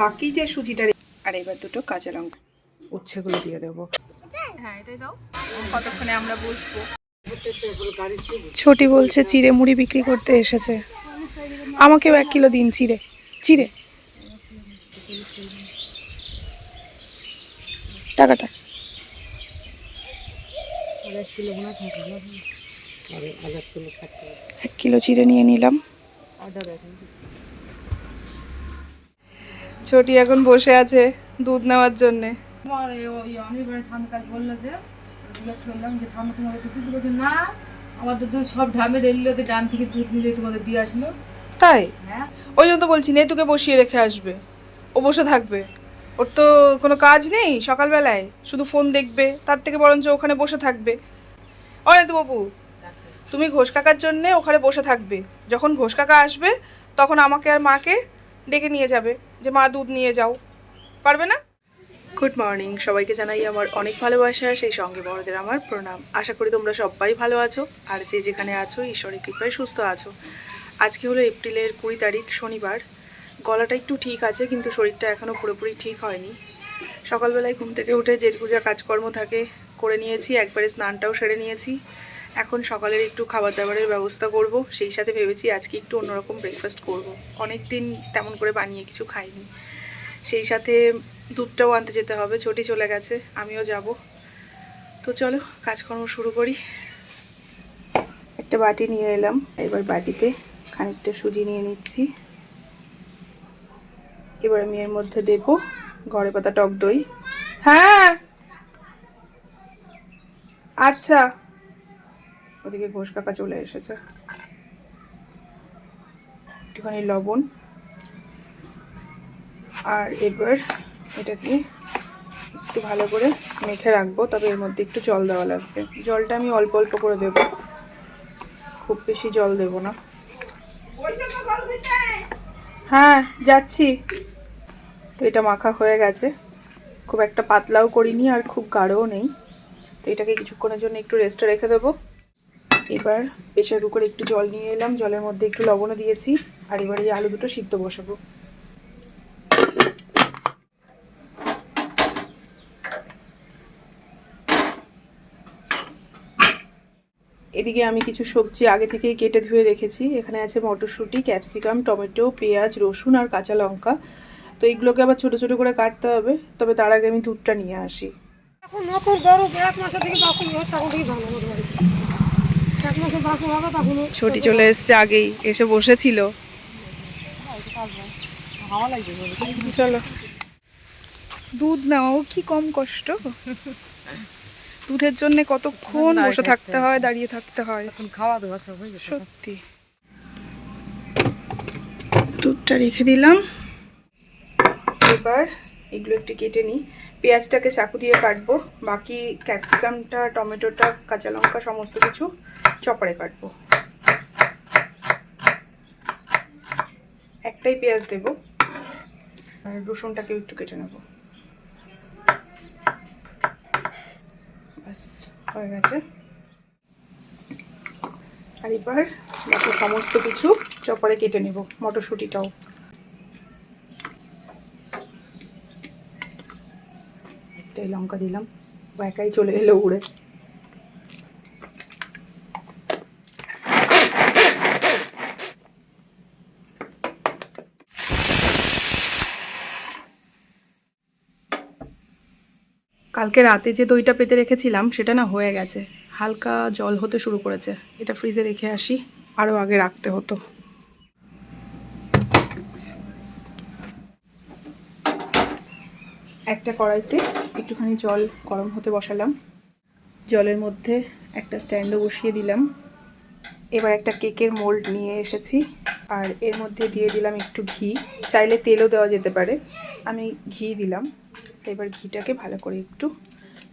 বাকি যে সুজিটা আর এবার দুটো কাঁচা লঙ্কা। উচ্ছেগুলো দিয়ে দেবো। হ্যাঁ এটাই দাও। কতক্ষণে আমরা বসবো? ছোটি বলছে চিড়ে মুড়ি বিক্রি করতে এসেছে। আমাকেও এক কিলো দিন চিড়ে চিড়ে। টাকাটা। এক কিলো চিড়ে নিয়ে নিলাম। ছোটি এখন বসে আছে দুধ নেওয়ার জন্যে। আমার এই ওই অনির্বাণ ঠাম্মি বলল যে জিজ্ঞেস যে ঠাম্মা তোমাকে দুধ না আমাদের দুধ সব ঢামে রেলিতে ডান থেকে দুধ নিলে তোমাদের দিয়ে আসলো। তাই? হ্যাঁ। ওই জন্য তো বলছি নেতুকে বসিয়ে রেখে আসবে। ও বসে থাকবে। ওর তো কোনো কাজ নেই সকালবেলায় শুধু ফোন দেখবে তার থেকে বরঞ্চ ওখানে বসে থাকবে। ও বাবু তুমি ঘোষ কাকার জন্যে ওখানে বসে থাকবে। যখন ঘোষ কাকা আসবে তখন আমাকে আর মাকে ডেকে নিয়ে যাবে যে, মা, দুধ নিয়ে যাও। পারবে না? গুড মর্নিং সবাইকে জানাই আমার অনেক ভালোবাসা। সেই সঙ্গে বড়দের আমার প্রণাম। আশা করি তোমরা সবাই ভালো আছো। আর যে যেখানে আছো, ঈশ্বরের কৃপায় সুস্থ আছো। আজকে হলো এপ্রিলের কুড়ি তারিখ, শনিবার। গলাটা একটু ঠিক আছে, কিন্তু শরীরটা এখনও পুরোপুরি ঠিক হয়নি। সকালবেলায় ঘুম থেকে উঠে যে পূজা কাজকর্ম থাকে, করে নিয়েছি। একবারে স্নানটাও সেরে নিয়েছি। এখন সকালের একটু খাবার দাবারের ব্যবস্থা করব। সেই সাথে ভেবেছি আজকে একটু অন্যরকম ব্রেকফাস্ট করব। অনেক দিন তেমন করে বানিয়ে কিছু খাইনি। সেই সাথে দুধটাও আনতে যেতে হবে ছোটি চলে গেছে, আমিও যাব। তো চলো, কাজকর্ম শুরু করি। একটা বাটি নিয়ে এলাম, এবার বাটিতে খানিকটা সুজি নিয়ে নিচ্ছি। এবার আমি এর মধ্যে দেব ঘরে পাতা টক দই। হ্যাঁ! আচ্ছা! ওদিকে ঘোষ কাকা চলে এসেছে। একটুখানি লবণ। আর এবার এটাকে একটু ভালো করে মেখে রাখব তবে এর মধ্যে একটু জল দেওয়া লাগবে। জলটা আমি অল্প অল্প করে দেব। খুব বেশি জল দেব না। হ্যাঁ যাচ্ছি। তো এটা মাখা হয়ে গেছে। খুব একটা পাতলাও করিনি আর খুব গাঢ়ও নেই। তো এটাকে কিছুক্ষণের জন্য একটু রেস্টে রেখে দেবো। এবার প্রেশার কুকারে একটু জল নিয়ে এলাম। জলের মধ্যে একটু লবণও দিয়েছি। আর এবার এই আলু দুটো সিদ্ধ বসাবো। এদিকে আমি কিছু সবজি আগে থেকেই কেটে ধুয়ে রেখেছি। এখানে আছে মটরশুঁটি, ক্যাপসিকাম, টমেটো, পেঁয়াজ, রসুন আর কাঁচা লঙ্কা। তো এইগুলোকে আবার ছোট ছোট করে কাটতে হবে। তবে তার আগে আমি দুধটা নিয়ে আসি। এখন এক মাসের থেকে হয় তখন থেকে ভালো আমাদের বাড়িতে এক মাসে বাসন হবে তখন ছোটি চলে এসছে আগেই এসে বসেছিল। চলো। দুধ নাও কি কম কষ্ট। দুধের জন্য কতক্ষণ বসে থাকতে হয় দাঁড়িয়ে থাকতে হয়। এখন খাওয়া দাওয়া সত্যি। দুধটা রেখে দিলাম। এবার এগুলো একটু কেটে নিই। পেঁয়াজটাকে চাকু দিয়ে কাটবো। বাকি ক্যাপসিকামটা টমেটোটা কাঁচা লঙ্কা সমস্ত কিছু চপারে কাটবো। একটাই পেঁয়াজ দেবো। আর রসুনটাকেও একটু কেটে নেব। ব্যাস, হয়ে গেছে। আর এবার বাকি সমস্ত কিছু চপারে কেটে নেব, মটরশুঁটিটাও। একটাই লঙ্কা দিলাম একাই চলে এলো উড়ে। কালকে রাতে যে দইটা পেতে রেখেছিলাম, সেটা না হয়ে গেছে। হালকা জল হতে শুরু করেছে। এটা ফ্রিজে রেখে আসি আরও আগে রাখতে হতো। একটা কড়াইতে একটুখানি জল গরম হতে বসালাম। জলের মধ্যে একটা স্ট্যান্ডও বসিয়ে দিলাম। এবার একটা কেকের মোল্ড নিয়ে এসেছি। আর এর মধ্যে দিয়ে দিলাম একটু ঘি। চাইলে তেলও দেওয়া যেতে পারে। আমি ঘি দিলাম এবার ঘিটাকে ভালো করে একটু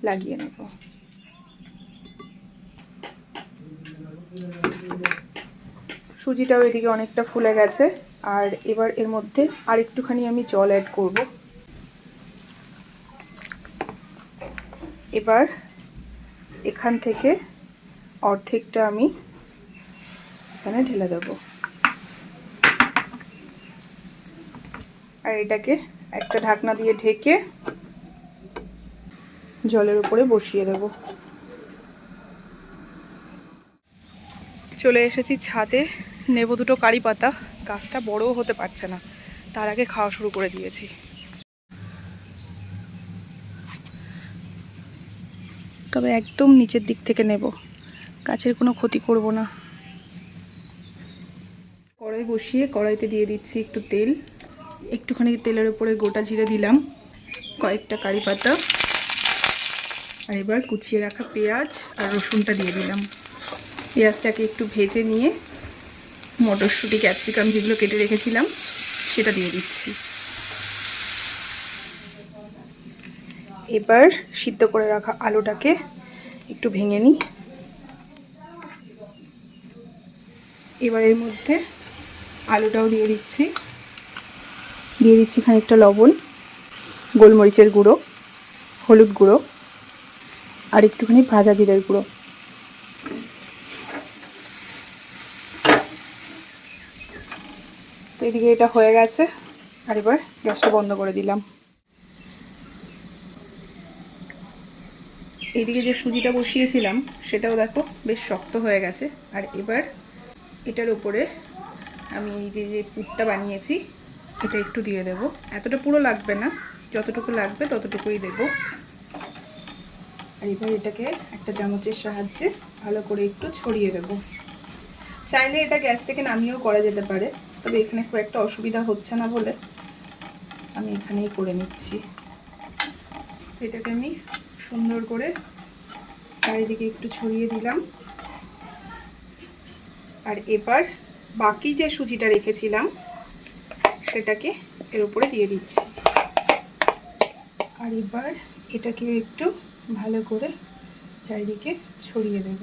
লাগিয়ে নেব। সুজিটাও এদিকে অনেকটা ফুলে গেছে, আর এবার এর মধ্যে আর একটুখানি আমি জল অ্যাড করব। এবার এখান থেকে অর্ধেকটা আমি এখানে ঢেলে দেব। আর এটাকে একটা ঢাকনা দিয়ে ঢেকে জলের উপরে বসিয়ে দেব। চলে এসেছি ছাদে। নেব দুটো কারি পাতা। গাছটা বড়ও হতে পারছে না। তার আগে খাওয়া শুরু করে দিয়েছি। তবে একদম নিচের দিক থেকে নেব। গাছের কোনো ক্ষতি করব না। কড়াই বসিয়ে কড়াইতে দিয়ে দিচ্ছি একটু তেল। একটুখানি তেলের উপরে গোটা জিরে দিলাম, কয়েকটা কারি পাতা, আর এবার কুচিয়ে রাখা পেঁয়াজ আর রসুনটা দিয়ে দিলাম। পেঁয়াজটাকে একটু ভেজে নিয়ে মটরশুঁটি, ক্যাপসিকাম যেগুলো কেটে রেখেছিলাম, সেটা দিয়ে দিচ্ছি। এবার সিদ্ধ করে রাখা আলুটাকে একটু ভেঙে নিই। এবার এর মধ্যে আলুটাও দিয়ে দিচ্ছি। দিয়ে দিচ্ছি খানিকটা লবণ, গোলমরিচের গুঁড়ো, হলুদ গুঁড়ো, আর একটুখানি ভাজা জিরের গুঁড়ো। তো এদিকে এটা হয়ে গেছে, আর এবার গ্যাসটা বন্ধ করে দিলাম। এইদিকে যে সুজিটা বসিয়েছিলাম, সেটাও দেখো বেশ শক্ত হয়ে গেছে। আর এবার এটার উপরে আমি এই যে যে পুরটা বানিয়েছি এটা একটু দিয়ে দেব। এতটা পুরো লাগবে না। যতটুকু লাগবে ততটুকুই দেব। আর এবার এটাকে একটা চামচের সাহায্যে ভালো করে একটু ছড়িয়ে দেব। চাইলে এটা গ্যাস থেকে নামিয়েও করা যেতে পারে, তবে এখানে খুব একটা অসুবিধা হচ্ছে না বলে আমি এখানেই করে নিচ্ছি। এটাকে আমি সুন্দর করে চারিদিকে একটু ছড়িয়ে দিলাম। আর এবার বাকি যে সুজিটা রেখেছিলাম সেটাকে এর উপরে দিয়ে দিচ্ছি। আর এবার এটাকে একটু ভালো করে চারিদিকে ছড়িয়ে দেব।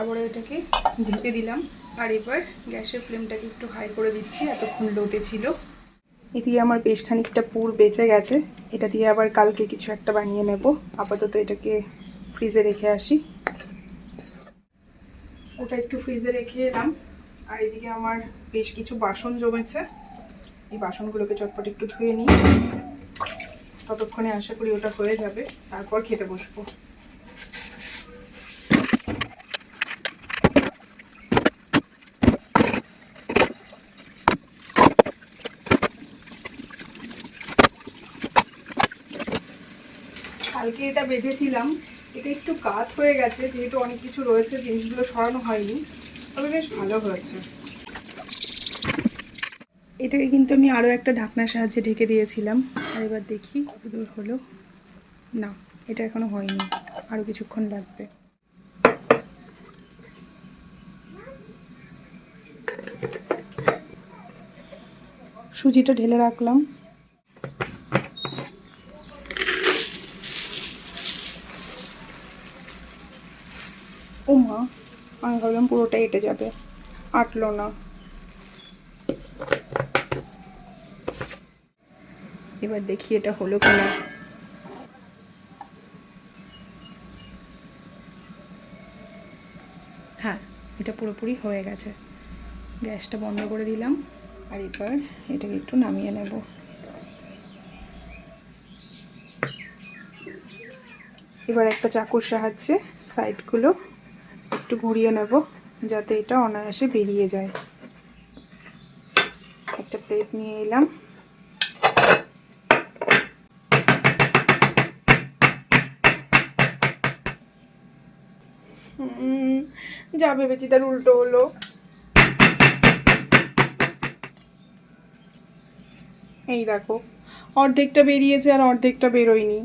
আবার এটাকে ঢেকে দিলাম। আর এবার গ্যাসের ফ্লেমটাকে একটু হাই করে দিচ্ছি, এতক্ষণ লোতে ছিল। এদিকে আমার বেশ খানিকটা পুর বেঁচে গেছে। এটা দিয়ে আবার কালকে কিছু একটা বানিয়ে নেব। আপাতত এটাকে ফ্রিজে রেখে আসি। ওটা একটু ফ্রিজে রেখে এলাম। আর এদিকে আমার বেশ কিছু বাসন জমেছে। এই বাসনগুলোকে চটপট একটু ধুয়ে নিই। ততক্ষণে আশা করি ওটা হয়ে যাবে। তারপর খেতে বসবো। কালকে এটা বেঁধেছিলাম। এটা একটু কাত হয়ে গেছে, যেহেতু অনেক কিছু রয়েছে, জিনিসগুলো সরানো হয়নি। বেশ ভালো হয়েছে। এটাকে কিন্তু আমি আরও একটা ঢাকনার সাহায্যে ঢেকে দিয়েছিলাম। আর এবার দেখি কতদূর হলো। না, এটা এখনও হয়নি। আরও কিছুক্ষণ লাগবে। সুজিটা ঢেলে রাখলাম ও মা আমি ভাবলাম পুরোটা এঁটে যাবে। আটলো না। এবার দেখি এটা হলো কিনা। হ্যাঁ এটা পুরোপুরি হয়ে গেছে। গ্যাসটা বন্ধ করে দিলাম। আর এবার এটাকে একটু নামিয়ে নেব। এবার একটা চাকুর সাহায্যে সাইডগুলো একটু ঘুরিয়ে নেব যাতে এটা অনায়াসে বেরিয়ে যায়। একটা প্লেট নিয়ে এলাম। যা ভেবেছি তার উল্টো হলো। এই দেখো, অর্ধেকটা বেরিয়েছে আর অর্ধেকটা বেরোয়নি।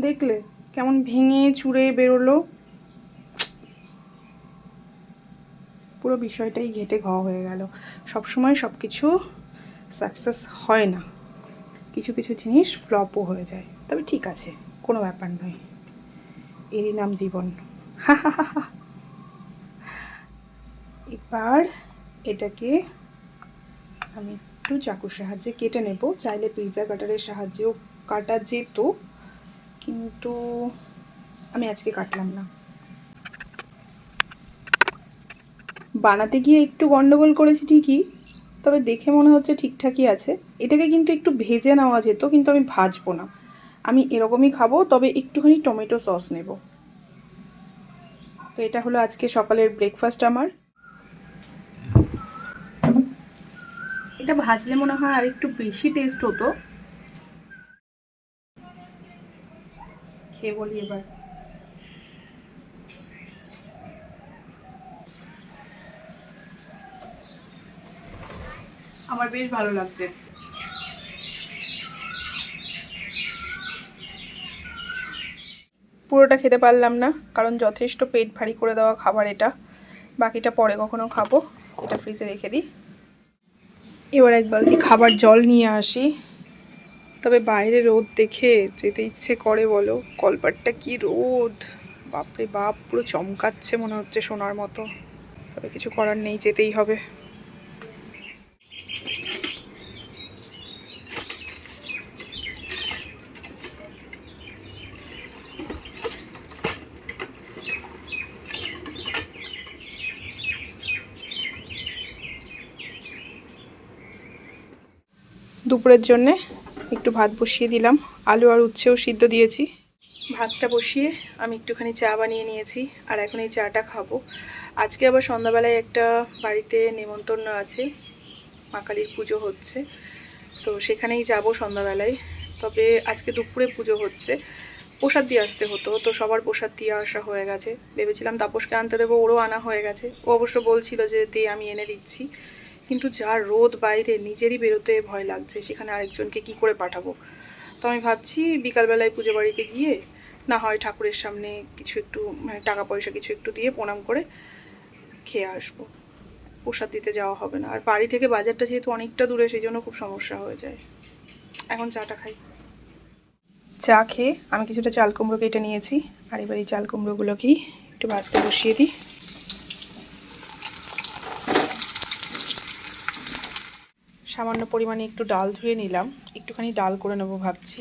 দেখলে? কেমন ভেঙে চুড়ে বেরোলো? পুরো বিষয়টাই ঘেটে ঘ হয়ে গেল। সবসময় সব কিছু সাকসেস হয় না। কিছু কিছু জিনিস ফ্লপও হয়ে যায়। তবে ঠিক আছে, কোনো ব্যাপার নয়। এরই নাম জীবন। এবার এটাকে আমি একটু চাকুর সাহায্যে কেটে নেব। চাইলে পিৎজা কাটারের সাহায্যেও কাটা যেত। কিন্তু আমি আজকে কাটলাম না। বানাতে গিয়ে একটু গন্ডগোল করেছি ঠিকই, তবে দেখে মনে হচ্ছে ঠিকঠাকই আছে। এটাকে কিন্তু একটু ভেজে নেওয়া যেত, কিন্তু আমি ভাজবো না। আমি এরকমই খাব, তবে একটুখানি টমেটো সস নেব। তো এটা হলো আজকে সকালের ব্রেকফাস্ট আমার। এটা ভাজলে মনে হয় আর একটু বেশি টেস্ট হতো। খেয়ে বলি এবার? আমার বেশ ভালো লাগছে। পুরোটা খেতে পারলাম না, কারণ যথেষ্ট পেট ভারী করে দেওয়া খাবার এটা। বাকিটা পরে কখনো খাব, এটা ফ্রিজে রেখে দিই। এবার এক বালতি খাবার জল নিয়ে আসি। তবে বাইরে রোদ দেখে যেতে ইচ্ছে করে বলো। কলপাটটা কি রোদ? বাপরে বাপ, পুরো চমকাচ্ছে মনে হচ্ছে সোনার মতো। তবে কিছু করার নেই, যেতেই হবে। দুপুরের জন্যে একটু ভাত বসিয়ে দিলাম। আলু আর উচ্ছেও সিদ্ধ দিয়েছি। ভাতটা বসিয়ে আমি একটুখানি চা বানিয়ে নিয়েছি আর এখন এই চাটা খাব। আজকে আবার সন্ধ্যাবেলায় একটা বাড়িতে নেমন্তন্ন আছে। মা কালীর পুজো হচ্ছে। তো সেখানেই যাব সন্ধ্যাবেলায়। তবে আজকে দুপুরে পুজো হচ্ছে। প্রসাদ দিয়ে আসতে হতো। তো সবার প্রসাদ দিয়ে আসা হয়ে গেছে। ভেবেছিলাম তাপসকে আনতে দেবো, ওরও আনা হয়ে গেছে। ও অবশ্য বলছিল যে দে, আমি এনে দিচ্ছি। কিন্তু যা রোদ বাইরে নিজেরই বেরোতে ভয় লাগছে, সেখানে আরেকজনকে কি করে পাঠাবো? তো আমি ভাবছি বিকালবেলায় পুজো বাড়িতে গিয়ে, না হয় ঠাকুরের সামনে কিছু একটু মানে টাকা পয়সা কিছু একটু দিয়ে প্রণাম করে খেয়ে আসব। প্রসাদ দিতে যাওয়া হবে না। আর বাড়ি থেকে বাজারটা যেহেতু অনেকটা দূরে সেই জন্য খুব সমস্যা হয়ে যায়। এখন চাটা খাই। চা খেয়ে আমি কিছুটা চাল কুমড়ো কেটে নিয়েছি। আর এবার এই চাল কুমড়োগুলোকেই একটু ভাজতে বসিয়ে দিই। সামান্য পরিমাণে একটু ডাল ধুয়ে নিলাম। একটুখানি ডাল করে নেব ভাবছি।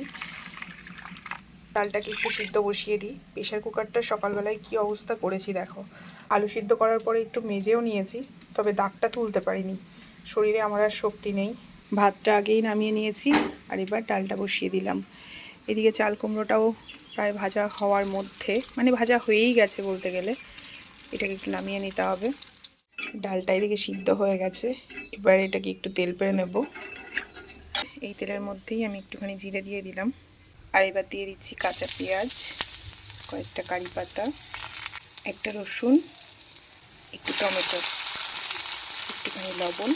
ডালটাকে একটু সিদ্ধ বসিয়ে দিই। প্রেশার কুকারটা সকালবেলায় কি অবস্থা করেছি দেখো। আলু সিদ্ধ করার পরে একটু মেজেও নিয়েছি, তবে দাগটা তুলতে পারিনি। শরীরে আমার আর শক্তি নেই। ভাতটা আগেই নামিয়ে নিয়েছি আর এবার ডালটা বসিয়ে দিলাম। এদিকে চাল কুমড়োটাও প্রায় ভাজা হওয়ার মধ্যে মানে ভাজা হয়েই গেছে বলতে গেলে। এটাকে একটু নামিয়ে নিতে হবে। ডালটা এদিকে সিদ্ধ হয়ে গেছে। এবার এটাকে একটু তেল পেরে নেব। এই তেলের মধ্যেই আমি একটুখানি জিরে দিয়ে দিলাম। আর এবার দিয়ে দিচ্ছি কাঁচা পেঁয়াজ, কয়েকটা কারি পাতা, একটা রসুন, একটু টমেটো, একটুখানি লবণ,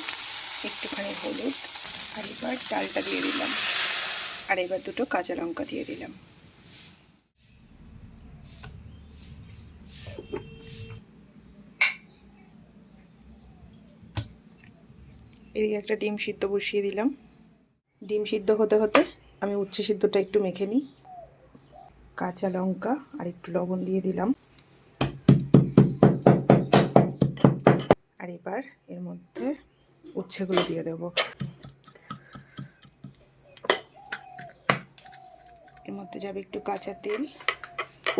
একটুখানি হলুদ, আর এবার ডালটা দিয়ে দিলাম। আর এবার দুটো কাঁচা লঙ্কা দিয়ে দিলাম। এদিকে একটা ডিম সিদ্ধ বসিয়ে দিলাম। ডিম সিদ্ধ হতে হতে আমি উচ্ছে সিদ্ধটা একটু মেখে নিই। কাঁচা লঙ্কা আর একটু লবণ দিয়ে দিলাম। আর এবার এর মধ্যে উচ্ছেগুলো দিয়ে দেব। এর মধ্যে যাবে একটু কাঁচা তেল।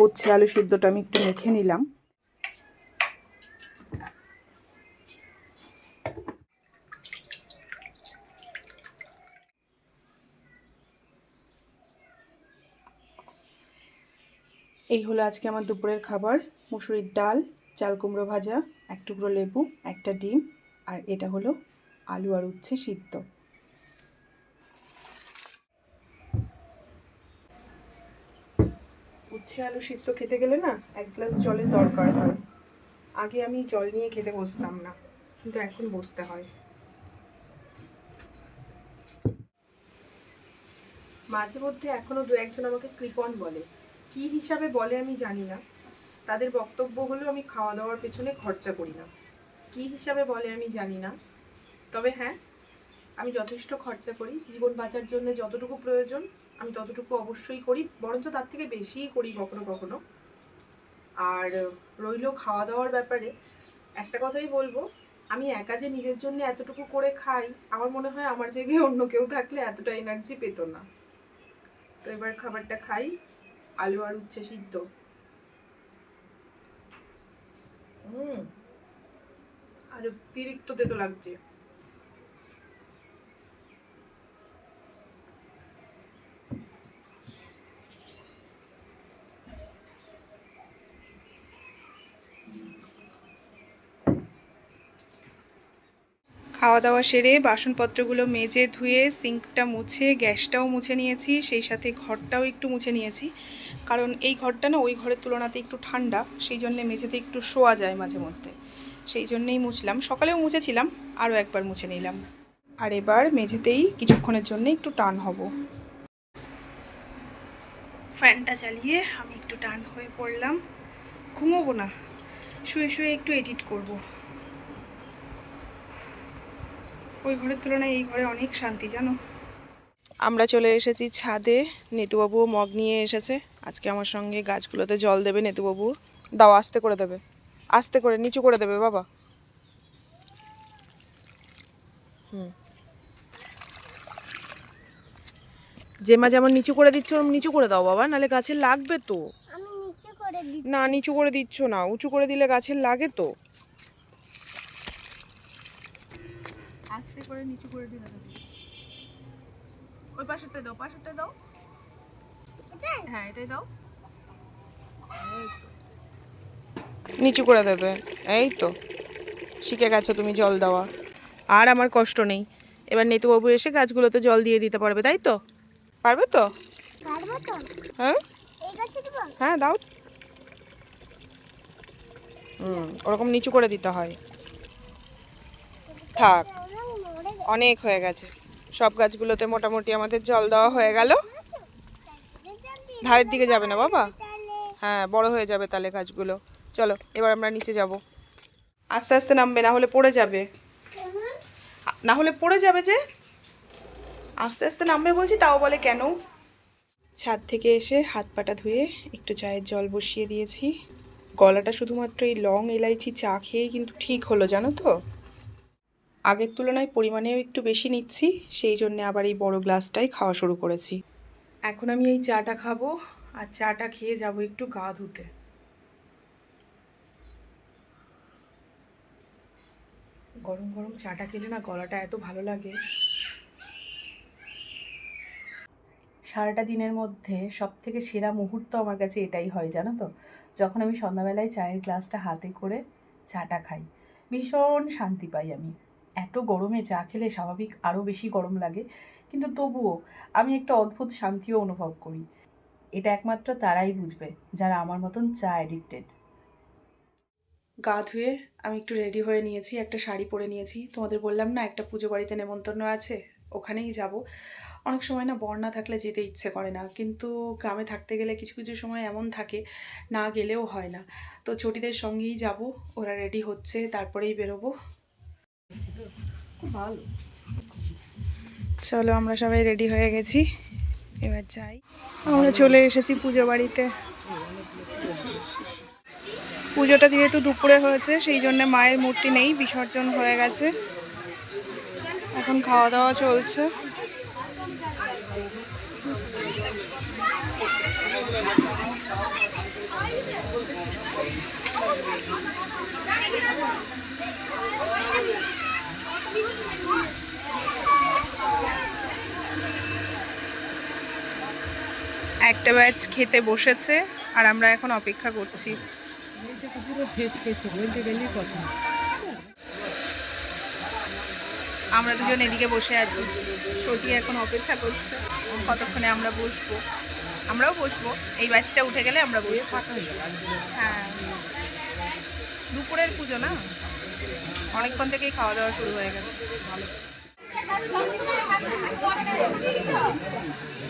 উচ্ছে আলু সিদ্ধটা আমি একটু মেখে নিলাম। এই হলো আজকে আমার দুপুরের খাবার, মুসুরির ডাল, চাল কুমড়ো ভাজা, এক টুকরো লেবু, একটা ডিম, আর এটা হলো আলু আর উচ্ছে সিদ্ধ। উচ্ছে আলু সিদ্ধ খেতে গেলে না এক গ্লাস জলের দরকার হয়। আগে আমি জল নিয়ে খেতে বসতাম না, কিন্তু এখন বসতে হয়। মাঝে মধ্যে এখনও দু একজন আমাকে কৃপন বলে। কি হিসাবে বলে আমি জানি না। তাদের বক্তব্য হলো, আমি খাওয়া দাওয়ার পেছনে খরচা করি না। কি হিসাবে বলে আমি জানি না। তবে হ্যাঁ আমি যথেষ্ট খরচা করি। জীবন বাঁচার জন্য যতটুকু প্রয়োজন, আমি ততটুকু অবশ্যই করি। বরঞ্চ তার থেকে বেশিই করি কখনো কখনো। আর রইল খাওয়া দাওয়ার ব্যাপারে, একটা কথাই বলব, আমি একা যে নিজের জন্য এতটুকু করে খাই, আমার মনে হয় আমার জায়গায় অন্য কেউ থাকলে এতটা এনার্জি পেত না। তো এবার খাবারটা খাই। আলু আর উচ্ছে সিদ্ধ। আজ অতিরিক্ত তেতো লাগছে। খাওয়া দাওয়া সেরে বাসনপত্রগুলো মেজে ধুয়ে সিঙ্কটা মুছে গ্যাসটাও মুছে নিয়েছি সেই সাথে ঘরটাও একটু মুছে নিয়েছি। কারণ এই ঘরটা না ওই ঘরের তুলনাতে একটু ঠান্ডা, সেই জন্যে মেঝেতে একটু শোয়া যায় মাঝে মধ্যে। সেই জন্যেই মুছলাম। সকালেও মুছেছিলাম, আরও একবার মুছে নিলাম। আর এবার মেঝেতেই কিছুক্ষণের জন্য একটু টান হব। ফ্যানটা চালিয়ে আমি একটু টান হয়ে পড়লাম। ঘুমোবো না। শুয়ে শুয়ে একটু এডিট করব। ওই ঘরের তুলনায় এই ঘরে অনেক শান্তি, জানো? আমরা চলে এসেছি ছাদে। নেতুবাবুও মগ নিয়ে এসেছে। আজকে আমার সঙ্গে গাছগুলোতে জল দেবে নেতুবাবু। দাও আস্তে করে দেবে। আস্তে করে নিচু করে দেবে বাবা। হুম। জেমা যেমন নিচু করে দিচ্ছ ওরম নিচু করে দাও বাবা নালে গাছের লাগবে তো। না নিচু করে দিচ্ছ না উঁচু করে দিলে গাছের লাগে তো। আস্তে করে নিচু করে দিলে ওই পাশেরটা দাও পাশেরটা দাও। হ্যাঁ এটাই দাও। নিচু করে দেবে। এই তো। শিখে গেছো তুমি জল দেওয়া। আর আমার কষ্ট নেই। এবার নেতুবাবু এসে গাছগুলোতে জল দিয়ে দিতে পারবে তাই তো? পারবে তো? হ্যাঁ? হ্যাঁ দাও। হুম ওরকম নিচু করে দিতে হয়। থাক অনেক হয়ে গেছে। সব গাছগুলোতে মোটামুটি আমাদের জল দেওয়া হয়ে গেল। ধারের দিকে যাবে না বাবা? হ্যাঁ বড় হয়ে যাবে তাহলে গাছগুলো। চলো, এবার আমরা নিচে যাব। আস্তে আস্তে নামবে, না হলে পড়ে যাবে। না হলে পড়ে যাবে যে? আস্তে আস্তে নামবে বলছি, তাও বলে কেন? ছাদ থেকে এসে হাত পাটা ধুয়ে একটু চায়ের জল বসিয়ে দিয়েছি। গলাটা শুধুমাত্র এই লং এলাইচি চা খেয়েই কিন্তু ঠিক হলো, জানো তো? আগের তুলনায় পরিমাণেও একটু বেশি নিচ্ছি, সেই জন্য আবার এই বড় গ্লাসটাই খাওয়া শুরু করেছি। এখন আমি এই চাটা খাব আর চাটা খেয়ে যাব একটু গা ধুতে। গরম গরম চাটা খেলে না গলাটা এত ভালো লাগে। সারাটা দিনের মধ্যে সব থেকে সেরা মুহূর্ত আমার কাছে এটাই হয়, জানো তো? যখন আমি সন্ধ্যাবেলায় চায়ের গ্লাসটা হাতে করে চাটা খাই, ভীষণ শান্তি পাই আমি। এত গরমে চা খেলে স্বাভাবিক আরও বেশি গরম লাগে। কিন্তু তবুও আমি একটা অদ্ভুত শান্তিও অনুভব করি। এটা একমাত্র তারাই বুঝবে যারা আমার মতন চা অ্যাডিক্টেড গা ধুয়ে আমি একটু রেডি হয়ে নিয়েছি, একটা শাড়ি পরে নিয়েছি। তোমাদের বললাম না, একটা পুজো বাড়িতে নেমন্তন্ন আছে, ওখানেই যাব। অনেক সময় না বর্ণা থাকলে যেতে ইচ্ছে করে না, কিন্তু গ্রামে থাকতে গেলে কিছু কিছু সময় এমন থাকে, না গেলেও হয় না। তো ছুটিদের সঙ্গেই যাব, ওরা রেডি হচ্ছে, তারপরেই বেরোবো। চলো, আমরা সবাই রেডি হয়ে গেছি। এবার যাই। আমরা চলে এসেছি পুজো বাড়িতে। পুজোটা যেহেতু দুপুরে হয়েছে, সেই জন্য মায়ের মূর্তি নেই, বিসর্জন হয়ে গেছে। এখন খাওয়া দাওয়া চলছে। একটা ব্যাচ খেতে বসেছে, আর আমরা এখন অপেক্ষা করছি। আমরা দুজন এদিকে বসে আছি। ছোটি এখন অপেক্ষা করছে, কতক্ষণে আমরা বসবো? আমরাও বসবো। এই ব্যাচটা উঠে গেলে আমরা বসবো। হ্যাঁ। দুপুরের পুজো না? অনেকক্ষণ থেকেই খাওয়া দাওয়া শুরু হয়ে গেছে।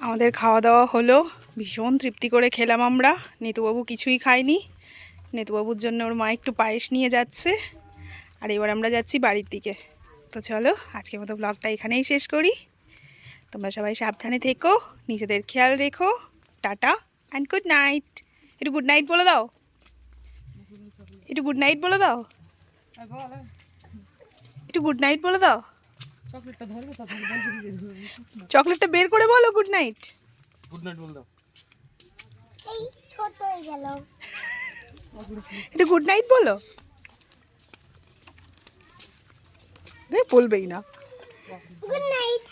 আমাদের খাওয়া দাওয়া হলো। ভীষণ তৃপ্তি করে খেলাম আমরা। নেতুবাবু কিছুই খায়নি। নেতুবাবুর জন্য ওর মা একটু পায়েস নিয়ে যাচ্ছে। আর এবার আমরা যাচ্ছি বাড়ির দিকে। তো চলো, আজকের মতো ব্লগটা এখানেই শেষ করি। তোমরা সবাই সাবধানে থেকো, নিজেদের খেয়াল রেখো। টাটা অ্যান্ড গুড নাইট একটু গুড নাইট বলে দাও। একটু গুড নাইট বলে দাও। একটু গুড নাইট বলে দাও। চকলেটটা বের করে বলো গুড নাইট গুড নাইট বল দাও। এই ছোট হয়ে গেল। একটু গুড নাইট বলো। বলবেই না। Good night